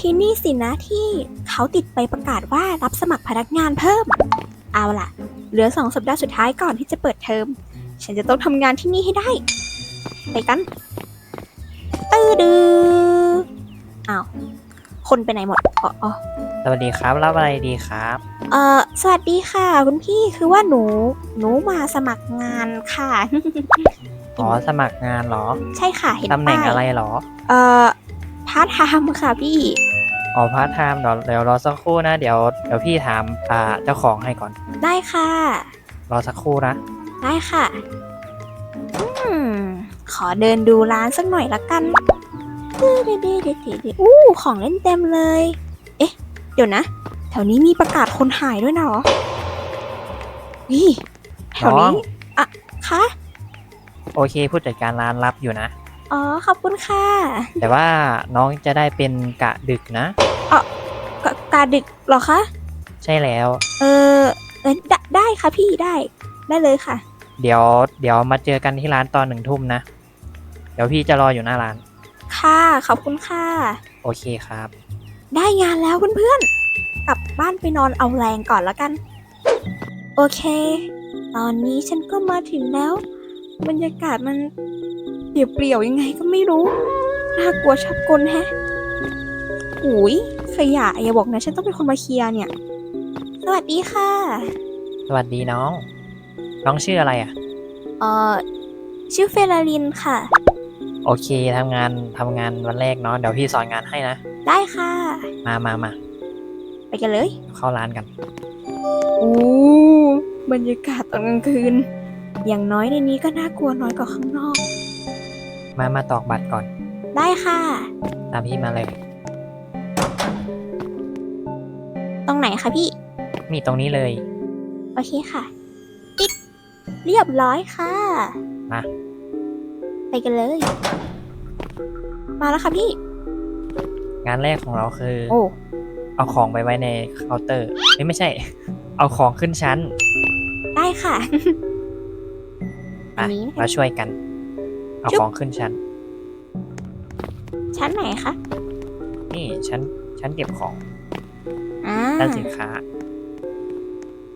ที่นี่สินะที่เขาติดไปประกาศว่ารับสมัครพนักงานเพิ่ม เอาล่ะ เหลือสองสัปดาห์สุดท้ายก่อนที่จะเปิดเทอม ฉันจะต้องทำงานที่นี่ให้ได้ ไปกันตื้อดืออ้าว คนไปไหนหมดอ๋ออ๋อสวัสดีครับ รับอะไรดีครับ เอ่อ สวัสดีค่ะ คุณพี่คือว่าหนู หนูมาสมัครงานค่ะ อ๋อ สมัครงานเหรอ ใช่ค่ะ เห็นตำแหน่งป้ายอะไรเหรอ เอ่อพาร์ทไทม์ค่ะพี่ อ๋อพาร์ทไทม์เดี๋ยวเดี๋ยวรอสักครู่นะ เดี๋ยวเดี๋ยวพี่ถามอ่าเจ้าของให้ก่อน ได้ค่ะ รอสักครู่นะ ได้ค่ะอืมขอเดินดูร้านสักหน่อยละกันเด้เด้เด้เด้เด้เด้อู้ของเล่นเต็มเลย เอ๊ะ เดี๋ยวนะ แถวนี้มีประกาศคนหายด้วยนะเหรอนี่แถวน้อนี้งอะคะ โอเคผู้จัดการร้านรับอยู่นะ อ๋อ ขอบคุณค่ะแต่ว่าน้องจะได้เป็นกะดึกนะกกาดึกเหรอคะ ใช่แล้ว เออเอ้ยได้ได้ค่ะพี่ได้ ได้เลยค่ะ เดี๋ยวเดี๋ยวมาเจอกันที่ร้านตอนหนึ่งทุ่มนะ เดี๋ยวพี่จะรออยู่หน้าร้าน ค่ะ ขอบคุณค่ะ โอเคครับ ได้งานแล้วเพื่อนๆ กลับบ้านไปนอนเอาแรงก่อนแล้วกัน โอเค ตอนนี้ฉันก็มาถึงแล้ว บรรยากาศมัน เปลี่ยวๆยังไงก็ไม่รู้ น่ากลัวชับกลแฮะหุยขยะอย่าบอกนะฉันต้องเป็นคนมาเคลียร์เนี่ย สวัสดีค่ะ สวัสดีน้อง น้องชื่ออะไรอะ เอ่อ ชื่อเฟรลินค่ะ โอเคทำงานทำงานวันแรกเนาะเดี๋ยวพี่สอนงานให้นะ ได้ค่ะ มามามาไปกันเลย เข้าร้านกัน อู้บรรยากาศตอนกลางคืน อย่างน้อยในนี้ก็น่ากลัวน้อยกว่าข้างนอก มามาตอกบัตรก่อน ได้ค่ะ ตามพี่มาเลย ตรงไหนคะพี่ นี่ตรงนี้เลย โอเคค่ะติ๊กเรียบร้อยค่ะ มา ไปกันเลย มาแล้วค่ะพี่ งานแรกของเราคือ โอ้ เอาของไปไว้ในเคาน์เตอร์เอ้ยไม่ใช่ เอาของขึ้นชั้น ได้ค่ะ อัมานนี้นะคะมาช่วยกัน เอาจุ๊บของขึ้นชั้น ชั้นไหนคะ นี่ชั้นชั้นเก็บของอ่าชั้นสินค้า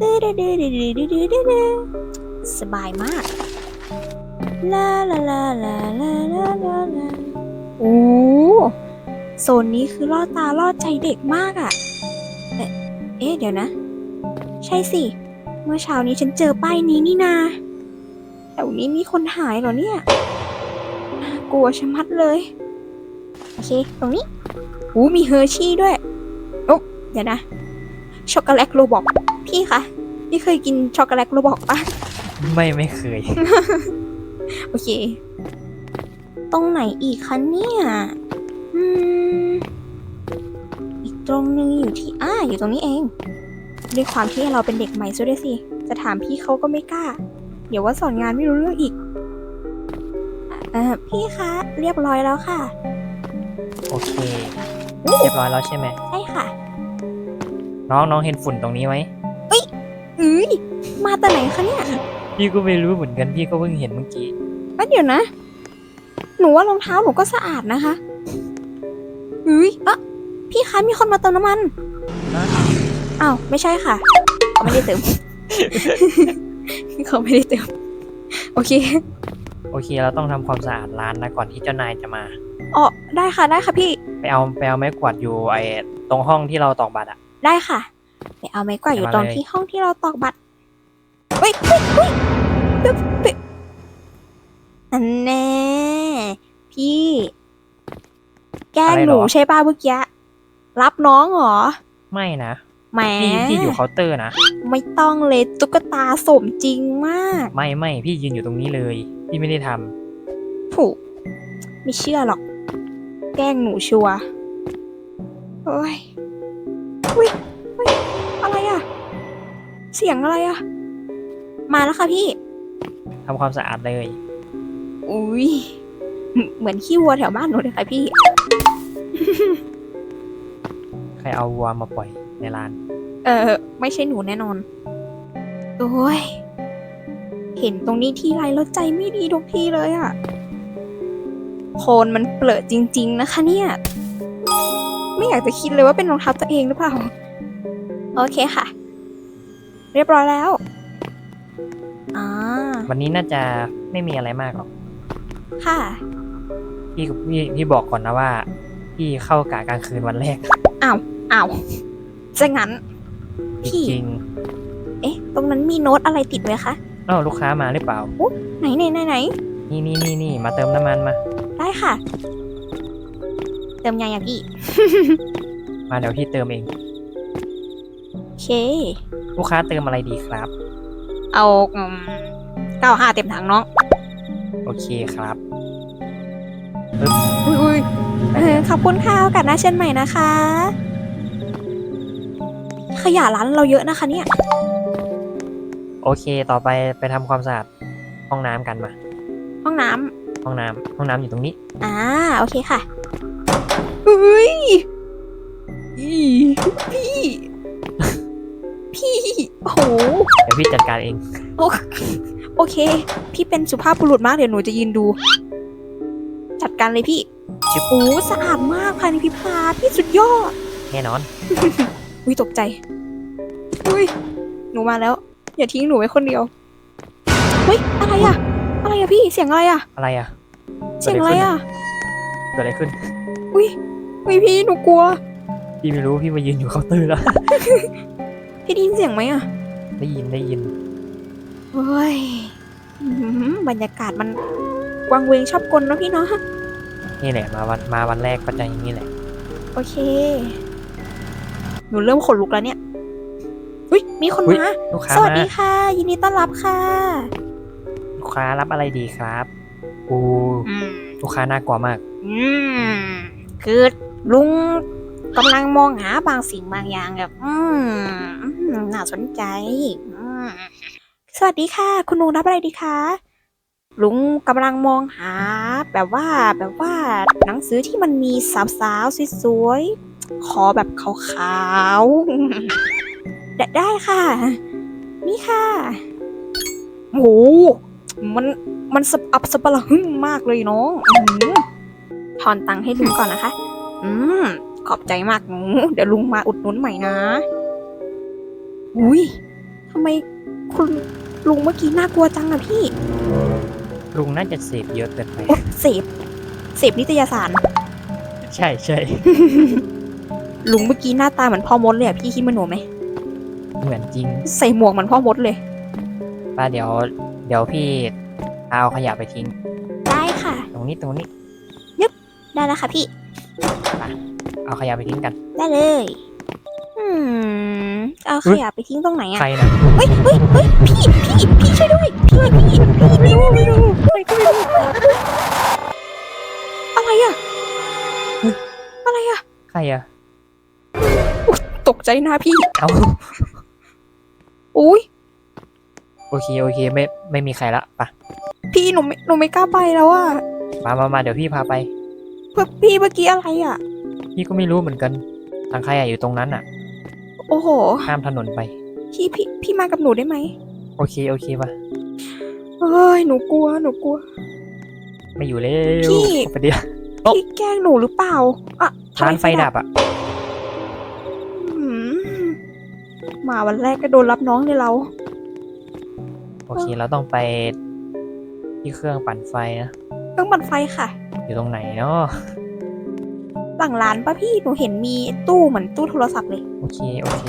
ดื้อดื้อดื้อดื้อดื้อดื้อดื้อดื้อสบายมาก ลาลาลาลาลาลาลาลาโอ้โซนนี้คือล่อตาล่อใจเด็กมากอะ่ะเอ๊ะเอ๊ะเดี๋ยวนะ ใช่สิ เมื่อเช้านี้ฉันเจอป้ายนี้นี่นาแถวนี้มีคนหายเหรอเนี่ยน่ากลัวชะมัดเลย โอเค ตรงนี้โอ้มีเฮอร์ชี่ด้วย โอ๊ะเดี๋ยวนะ ช็อกโกแลตโรบอก พี่คะ พี่เคยกินช็อกโกแลตโรบอกปะไม่ไม่เคย โอเค ตรงไหนอีกคะเนี่ยอืมอีกตรงนึงอยู่ที่อ่าอยู่ตรงนี้เอง ด้วยความที่เราเป็นเด็กใหม่ซะด้วยสิ จะถามพี่เขาก็ไม่กล้า เดี๋ยวว่าสอนงานไม่รู้เรื่องอีก เอ่อพี่คะเรียบร้อยแล้วค่ะ โอเค เรียบร้อยแล้วใช่ไหม ใช่ค่ะน้องน้องเห็นฝุ่นตรงนี้ไหมเอ้ยมาแต่ไหนคะเนี่ยพี่ก็ไม่รู้เหมือนกันพี่ก็เพิ่งเห็นเมื่อกี้เอ้ยเดี๋ยวนะ หนูว่ารองเท้าหนูก็สะอาดนะคะเฮ้ยเอะพี่คะมีคนมาเติมน้ำมันฮะอ้าวไม่ใช่ค่ะเขาไม่ได้เติม เขาไม่ได้เติม โอเค โอเค เราต้องทำความสะอาดร้านนะก่อนที่เจ้านายจะมา อ๋อได้ค่ะได้ค่ะพี่ ไปเอาไปเอาไม้กวาดอยู่ไอ้ตรงห้องที่เราตอกบัตรอะ ได้ค่ะไปเอาไม้กวาดอยู่เอามาตรงเลย ที่ห้องที่เราตอกบัตรเฮ้ยเฮ้ยเฮ้ยเฮ้ยเฮ้ยอันแน่พี่ แกล้งหนูใช่ป่ะเมื่อกี้ รับน้องเหรอ ไม่นะแหมพี่พี่อยู่เคาน์เตอร์นะ ไม่ต้องเลยตุ๊กตาสมจริงมาก ไม่ไม่พี่ยืนอยู่ตรงนี้เลย พี่ไม่ได้ทำถูกไม่เชื่อหรอก แกล้งหนูชัวร์โอ้ยอุ้ยอุ้ยอะไรอะเสียงอะไรอะมาแล้วค่ะพี่ทำความสะอาดเลย อุ้ยเหมือนเหมือนขี้วัวแถวบ้านหนูเลยค่ะพี่ ใครเอาวัวมาปล่อยในร้าน เออไม่ใช่หนูแน่นอน โอ้ย เห็นตรงนี้ทีไรแล้วใจไม่ดีทุกทีเลยอะโคนมันเปลอะจริง ๆ นะคะเนี่ย ไม่อยากอยากจะคิดเลยว่าเป็นรองเท้าตัวเองหรือเปล่า โอเคค่ะ เรียบร้อยแล้วอ่าวันนี้น่าจะไม่มีอะไรมากหรอก ค่ะ พี่พี่พี่บอกก่อนนะว่า พี่เข้ากะกลางคืนวันแรกอ้าวอ้าวจะงั้น จพี่ ริงเอ๊ะ ตรงนั้นมีโน้ตอะไรติดไว้คะๆเอ้าลูกค้ามาหรือเปล่า ไหนไหนไหนไหนนี่นี่นี่นี่มาเติมน้ำมันมา ได้ค่ะ เติมยังอย่างพี่มาเดี๋ยวพี่เติมเอง โอเค ลูกค้าเติมอะไรดีครับ เอาเก้าห้าเต็มถังน้อง โอเคครับอุ้ยอุ้ยเออขอบคุณค่ะโอกาสหน้าเช่นใหม่นะคะ ขยะร้านเราเยอะนะคะเนี่ย โอเค ต่อไปไปทำความสะอาดห้องน้ำกันมา ห้องน้ำห้องน้ำห้องน้ำอยู่ตรงนี้ อ่าโอเคค่ะเฮ้ยอีพี่ พี่โอ้โหเดี๋ยวพี่จัดการเอง โอโอเค พี่เป็นสุภาพบุรุษมากเดี๋ยวหนูจะยืนดู จัดการเลยพี่ชิบ โอ้สะอาดมากภายในพริบตาพี่สุดยอด แน่นอน อุ้ยตกใจ อุ้ย หนูมาแล้ว อย่าทิ้งหนูไว้คนเดียวเฮ้ยอะไรอะอะไรอะพี่เสียงอะไรอะอะไรอะเสียงอะไรอะเกิดอะไรขึ้น อุ้ยอุ้ยพี่หนูกลัว พี่ไม่รู้พี่มายืนอยู่เคาน์เตอร์แล้ว พี่ได้ยินเสียงไหมอะได้ยินได้ยินเฮ้ยอื้อหือบรรยากาศมันวังเวงชอบกลเนอะพี่เนาะนี่แหละมาวันมาวันแรกก็จะอย่างนี้แหละ โอเค หนูเริ่มขนลุกแล้วเนี่ยอุ้ย มีคนอุ๊ยมา ลูกค้าสวัสมาดีค่ะ ยินดีต้อนรับค่ะ ลูกค้ารับอะไรดีครับอูอืม ลูกค้าน่ากลัวมาก อืม คือลุงกำลังมองหาบางสิ่งบางอย่างแบบอืมอืมน่าสนใจอืมสวัสดีค่ะ คุณลุงรับอะไรดีคะลุงกำลังมองหา แบบว่าแบบว่าหนังสือที่มันมีสาวๆสวยๆขอแบบขาวๆ ได้ได้ค่ะ นี่ค่ะโหมันมันสะอับสะปะละหึ่งมากเลยน้องอื้อหือทอนตังค์ให้ลุงก่อนนะคะ อืม ขอบใจมากหนูเดี๋ยวลุงมาอุดหนุนใหม่นะ อุ้ยทำไมคุณลุงเมื่อกี้น่ากลัวจังอะพี่ลุงน่าจะเสพเยอะเกินไป โอ๊ะเสพเสพนิตยสาร ใช่ใช่ ลุงเมื่อกี้หน้าตาเหมือนพ่อมดเลยอะพี่คิดเหมันหนูไหม เหมือนจริง ใส่หมวกเหมือนพ่อมดเลย ป้าเดี๋ยว เดี๋ยวพี่เอาขยะไปทิ้ง ได้ค่ะ ตรงนี้ตรงนี้ได้แล้วค่ะพี่ เอาขยะไปทิ้งกัน ได้เลยอืมเอาขยะไปทิ้งตรงไหนอะใครนะเฮ้ยเฮ้ยเฮ้ยพี่พี่พี่ช่วยด้วย พี่พี่พี่ไม่รู้ไม่รู้อะไรก็ไม่รู้อะไรอะอะไรอะใครอะตกใจนะพี่ เอา อุ้ยโอเคโอเคไม่ไม่มีใครละไปะพี่หนูไม่หนูไม่กล้าไปแล้วอะมามามาเดี๋ยวพี่พาไป เพื่อพี่เมื่อกี้อะไรอะพี่ก็ไม่รู้เหมือนกันทางขยะอยู่ตรงนั้นอะโอ้โห ข้ามถนนไป พี่พี่พี่มากับหนูได้ไหมโอเคโอเคป่ะเอ้ยหนูกลัวหนูกลัว ไม่อยู่แล้วพี่ ไปเดียว โอ๊ะ พี่แกล้งหนูหรือเปล่าอะทำร้ามนไฟดับอะ มาวันแรกก็โดนรับน้องเลยเรา โอเคเราต้องไปที่เครื่องปั่นไฟนะ เครื่องปั่นไฟค่ะ อยู่ตรงไหนเนาะหลังร้านป้าพี่ หนูเห็นมีตู้เหมือนตู้โทรศัพท์เลย โอเค โอเค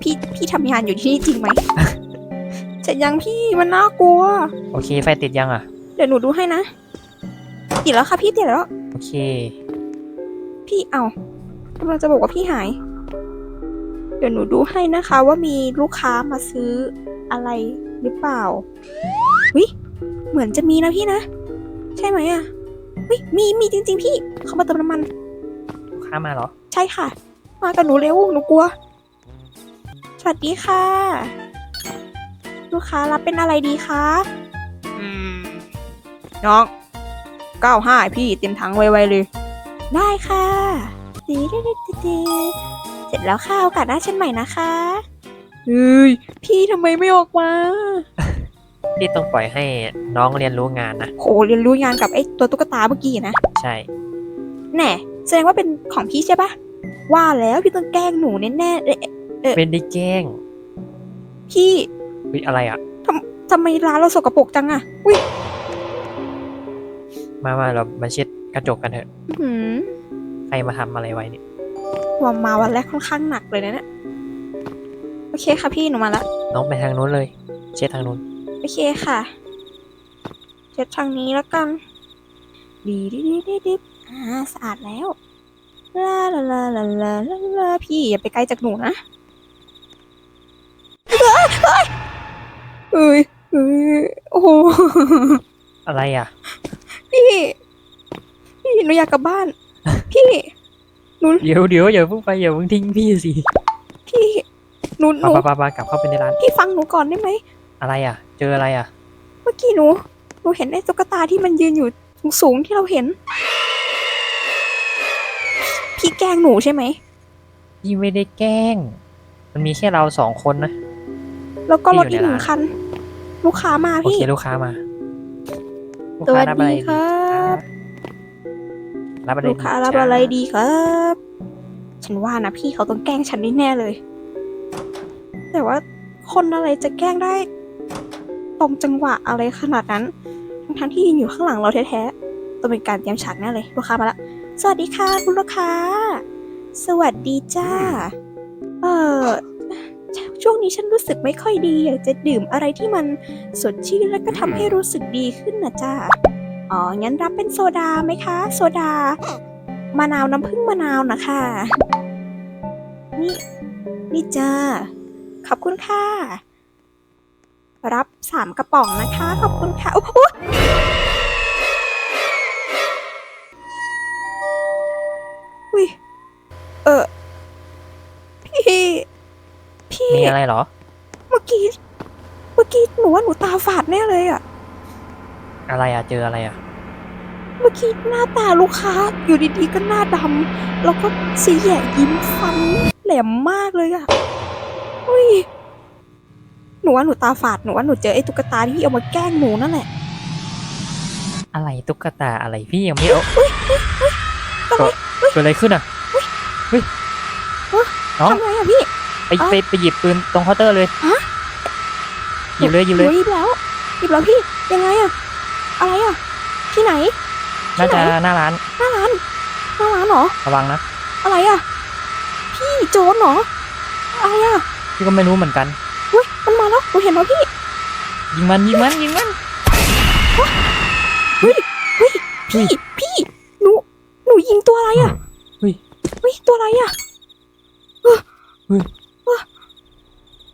พี่พี่ทำงานอยู่ที่นี่จริงไหมเสร็จยังพี่มันน่ากลัว โอเค ไฟติดยังอะ เดี๋ยวหนูดูให้นะ ติดแล้วค่ะพี่ติดแล้ว โอเค พี่เอากำลังจะบอกว่าพี่หายเดี๋ยวหนูดูให้นะคะว่ามีลูกค้ามาซื้ออะไรหรือเปล่าวิเหมือนจะมีนะพี่นะ ใช่ไหมอะวิมีมีจริง ๆ พี่เขามาเติมน้ำมัน ลูกค้ามาเหรอ ใช่ค่ะ มากับหนูเร็วหนูกลัว สวัสดีค่ะ ลูกค้ารับเป็นอะไรดีคะอืมน้องเก้าห้าพี่เต็มถังไวๆเลย ได้ค่ะดีดีดีดีเสร็จแล้วค่ะโอกาสหน้าเช่นใหม่นะคะเฮ้ยพี่ทำไมไม่ออกมาพี่ต้องปล่อยให้น้องเรียนรู้งานนะโหเรียนรู้งานกับไอ้ตัวตุ๊กตาเมื่อกี้นะใช่แน่แสดงว่าเป็นของพี่ใช่ปะว่าแล้วพี่ต้องแกล้งหนูแน่ๆเลยเป็นได้แกล้ง พี่วิอะไรอะทำไมร้านเราสกปรกจังอะอุ้ยมามาเรามาเช็ดกระจกกันเถอะอื้อหือใครมาทำอะไรไว้เนี่ย ว่ามาวันแรกค่อนข้างหนักเลยนะเนี่ยโอเคค่ะพี่หนูมาละน้องไปทางนู้นเลย เช็ดทางนู้น โอเคค่ะเช็ดทางนี้แล้วกัน ดีดีดีดีดีอ่าสะอาดแล้วลาลาลาลาลาลาลาพี่อย่าไปไกลจากหนูนะเอ้ยเอ้ยโอ้โหอะไรอะ พี่ พี่หนูอยากกลับบ้าน พี่ เดี๋ยวเดี๋ยวอย่าเพิ่งไปอย่าเพิ่งทิ้งพี่สิพี่หนูหปะนูปะปะปะกลับเข้าไปในร้าน พี่ฟังหนูก่อนได้ไหม อะไรอะ เจออะไรอะ เมื่อกี้หนู หนูเห็นไอ้ตุ๊กตาที่มันยืนอยู่สูงๆที่เราเห็น พี่แกล้งหนูใช่ไหม พี่ไม่ได้แกล้ง มันมีแค่เราสองคนนะ แล้วก็รถพี่อีอยู่กในหนึ่งร้านคัน ลูกค้ามาโอพี่เคลูกค้ามา ลูกสวัค้าสรับอะไรดีค รับรับอะไรลูกค้ารับจ้อะไรดีครับ ฉันว่านะพี่เขาต้องแกล้งฉันแน่ๆเลย แต่ว่าคนอะไรจะแกล้งได้ ตรงจังหวะอะไรขนาดนั้น ทั้งๆที่ยืนอยู่ข้างหลังเราแท้ๆต้องเป็นการเตรียมฉากแน่เลยลูกค้ามาละสวัสดีค่ะคุณลูกค้า สวัสดีจ้า เออช่วงนี้ฉันรู้สึกไม่ค่อยดี อยากจะดื่มอะไรที่มันสดชื่นแล้วก็ทำให้รู้สึกดีขึ้นนะจ้า อ๋อ งั้นรับเป็นโซดาไหมคะ โซดามะนาวน้ำผึ้งมะนาวนะคะ นี่นี่จ้าขอบคุณค่ะ รับสามกระป๋องนะคะ ขอบคุณค่ะ โอ้โหอุ้ยเออพี่ พี่ มีอะไรเหรอ เมื่อกี้ เมื่อกี้หนูว่าหนูตาฝาดแน่เลยอะ อะไรอะเจออะไรอะเมื่อกี้หน้าตาลูกค้าอยู่ดีๆก็หน้าดำแล้วก็สีแหยะยิ้มฟันแหลมมากเลยอะอุ้ยหนูว่าหนูตาฝาดหนูว่าหนูเจอไอ้ตุ๊กตาที่เอามาแกล้งหนูนั่นแหละอะไรตุ๊กตาอะไรพี่ยังไม่เอาเกิดเกิดอะไรขึ้นอะเฮ้ยน้องทำไงอะพี่ไปไปไปหยิบปืนตรงเคาน์เตอร์เลยฮะหยิบเลยหยิบเลยหนูหยิบแล้วหยิบแล้วพี่ยังไงอะ อะไรอะที่ไหน น่าจะหน้าร้าน หน้าร้าน หน้าร้านเหรอ ระวังนะ อะไรอะพี่โจรเหรอ อะไรอะพี่ก็ไม่รู้เหมือนกันเฮ้ยมันมาแล้วหนูเห็นแล้วพี่ ยิงมันยิงมันยิงมันเฮ้ยพี่พี่หนูหนูยิงตัวอะไรอะเฮ้ยเฮ้ยตัวอะไรอะ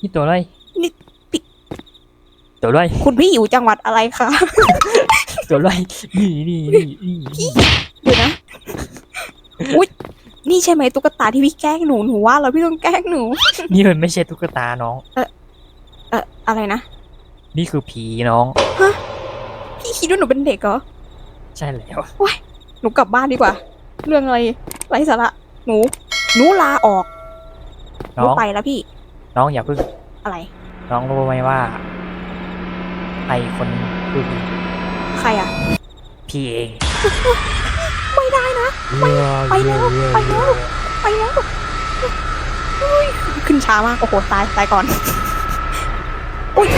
นี่ตัวอะไรนี่ปิตัวอะไรคุณพี่อยู่จังหวัดอะไรคะ ตัวอะไรนี่นี่นี่นี่เดี๋ยวนะอุ๊ยนี่ใช่ไหมตุ๊กตาที่พี่แกล้งหนูหนูว่าแล้วพี่ต้องแกล้งหนู นี่มันไม่ใช่ตุ๊กตาน้อง เอออะไรนะนี่คือผีน้อง พี่คิดว่าหนูเป็นเด็กเหรอใช่แล้ว หนูกลับบ้านดีกว่า เรื่องอะไรไร้สาระหนู หนูลาออกหน้นูอง ไปแล้วพี่น้องอย่าเพิ่งอะไร น้องรู้ไหมว่าใครคนคือผี รอะพี่เองไม่ได้นะ ไปแล้วไปแล้วไปแล้วอุ้ยขึ้นช้ามาก โอ้โห ตาย ตายก่อนอุ้ย